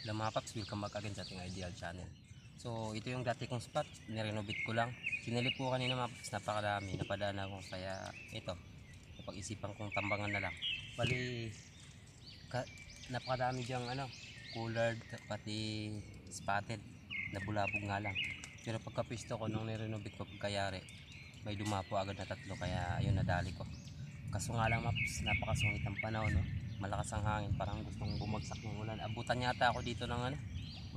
Hello mga paps, welcome back again sa ating ideal channel. So ito yung dati kong spot, nirenovate ko lang. Sinilip ko kanina mga paps, napakarami, napadaan ako kaya ito, napag-isipan kong tambangan na lang. Bali, ka, napakarami diyang ano, colored, pati spotted, nabulabog nga lang. Pero pagkapisto ko nung nirenovate ko pagkayari, may dumapo agad na tatlo kaya ayun nadali ko. Kaso nga lang maps, napakasungit ang panahon no malakas ang hangin. Parang gustong bumagsak ng ulan. Abutan yata ako dito ng ano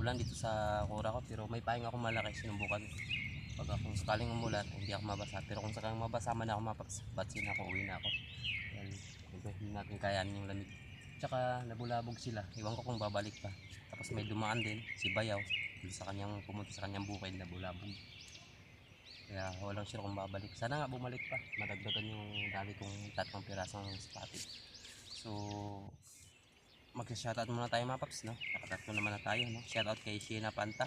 ulan dito sa kura ko. Pero may pahinga ako malaki. Sinubukan pag kung sakaling umulan hindi ako mabasa. Pero kung sakaling mabasa man ako mapagbatsin ako uwi na ako. Yan. Hindi natin kayaan yung lamig. Tsaka nabulabog sila. Iwan ko kung babalik pa. Tapos may dumaan din si Bayaw. Sa kanyang pumunta sa kanyang bukid nabulabog. Kaya walang sure kung babalik. Sana nga bumalik pa. Madagdagan yung dali kong tatlong pirasong spotted. So, mag-shoutout muna tayo mga paps, no? Nakatatlo naman na tayo, no? Shoutout kay Sheena Panta.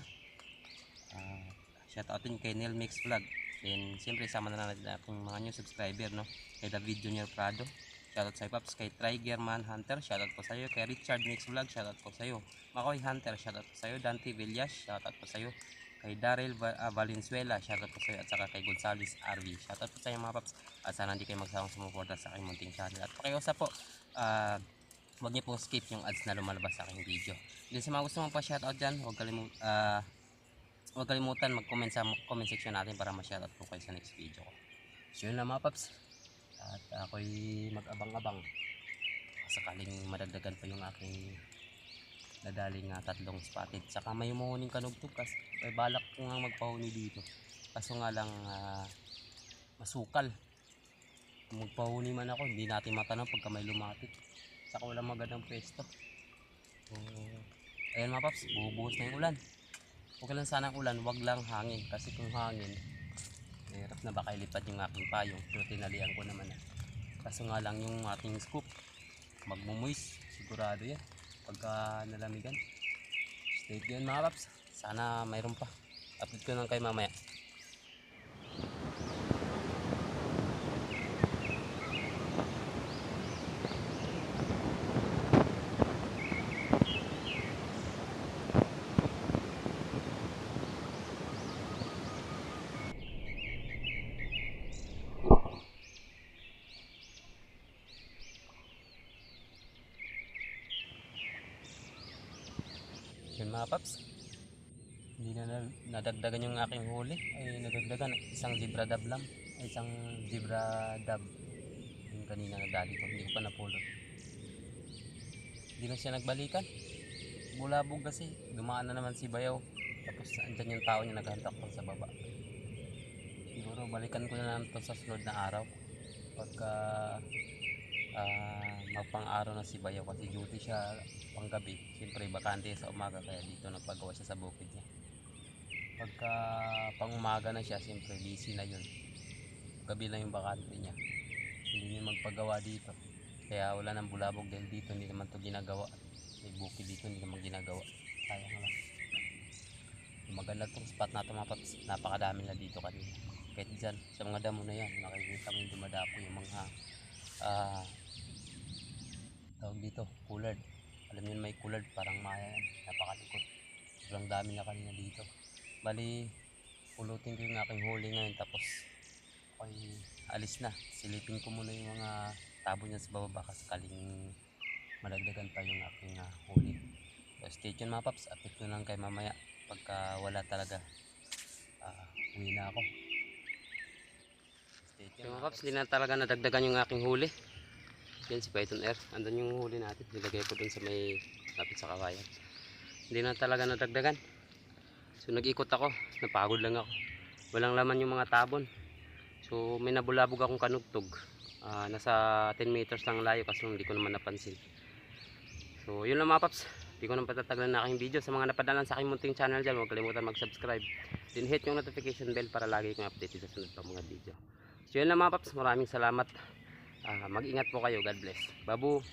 Uh, shoutout din kay Neil Mix Vlog. Then, siyempre, sama na natin ating mga new subscriber, no? Kay David Junior Prado. Shoutout sa paps. Kay Trigger Man Hunter. Shoutout po sa iyo. Kay Richard Mix Vlog. Shoutout po sa iyo. Makoy Hunter. Shoutout po sa iyo. Dante Villas. Shoutout po sa iyo. Kay Daryl ah, Valenzuela. Shoutout po sa iyo. At saka kay Gonzales RV. Shoutout po sa iyo mga paps. At sana hindi kayo magsawang sumuporta sa aking munting channel. At pakiusap po, ah huwag niyo pong skip yung ads na lumalabas sa aking video. Then sa mga gusto mong pa-shoutout dyan, huwag kalimutan, ah huwag kalimutan mag-comment sa comment section natin para ma-shoutout po kayo sa next video ko. So yun lang mga paps. At ako'y mag-abang-abang. Sakaling madagdagan pa yung aking nadaling nga tatlong spotted. Saka may umuhuning kanugtog kasi may balak ko nga magpahuni dito. Kaso nga lang ah, masukal magpahuni man ako, hindi natin matanong pagka may lumapit. Saka walang magandang pwesto. So, ayan mga paps, bubuhos na yung ulan. Okay lang sana ang ulan, wag lang hangin. Kasi kung hangin, hirap na baka ilipad yung aking payong. Pero tinalian ko naman na. Kaso nga lang yung ating scoop, magmumuis. Sigurado yan. Pagka nalamigan. Stay tuned mga paps. Sana mayroon pa. Update ko lang kayo mamaya. Yun mga paps. Hindi na na- nadagdagan yung aking huli. Ay nadagdagan isang zebra dab lang. Isang zebra dab. Yung kanina nadali ko. Hindi ko pa napulot. Hindi na siya nagbalikan. Bulabog kasi. Dumaan na naman si Bayaw. Tapos andyan yung tao niya naghantak pa sa baba. Siguro balikan ko na lang to sa sunod na araw. Pagka ah magpang-araw na si Bayaw kasi duty siya panggabi. Siyempre bakante sa umaga kaya dito nagpagawa siya sa bukid niya. Pagka pang umaga na siya, siyempre busy na yun. Gabi lang yung bakante niya. Hindi niya magpagawa dito. Kaya wala nang bulabog dahil dito hindi naman to ginagawa. May bukid dito hindi naman ginagawa. Sayang lang. Maganda tong spot na ito mga paps. Napakadami na dito kanina. Kahit dyan, sa mga damo na yan, makikita mo yung dumadapo yung mga ah tawag dito, coolard. Alam niyo may coolard, parang maya yan. Napakalikot. Sobrang dami na kanina dito. Bali, pulutin ko yung aking huli ngayon tapos ako'y alis na. Silipin ko muna yung mga tabo niya sa baba baka sakaling madagdagan pa yung aking ah, huli. So, stay tuned mga paps. Update ko lang kay mamaya pagka wala talaga. ah uwi na ako. Tuned mga paps. Hindi na talaga nadagdagan yung aking huli. Yan si Python Air. Andun yung huli natin. Nilagay ko dun sa may lapit sa kawayan. Hindi na talaga nadagdagan. So nag-ikot ako. Napagod lang ako. Walang laman yung mga tabon. So may nabulabog akong kanugtog. Ah, nasa 10 meters lang layo kasi hindi ko naman napansin. So yun lang mga paps. Hindi ko nang patataglan na aking video. Sa mga napadalan sa aking munting channel dyan, huwag kalimutan mag-subscribe. Then hit yung notification bell para lagi kong update sa sunod pang mga video. So yun lang mga paps. Maraming salamat. Ah, mag-ingat po kayo. God bless. Babu!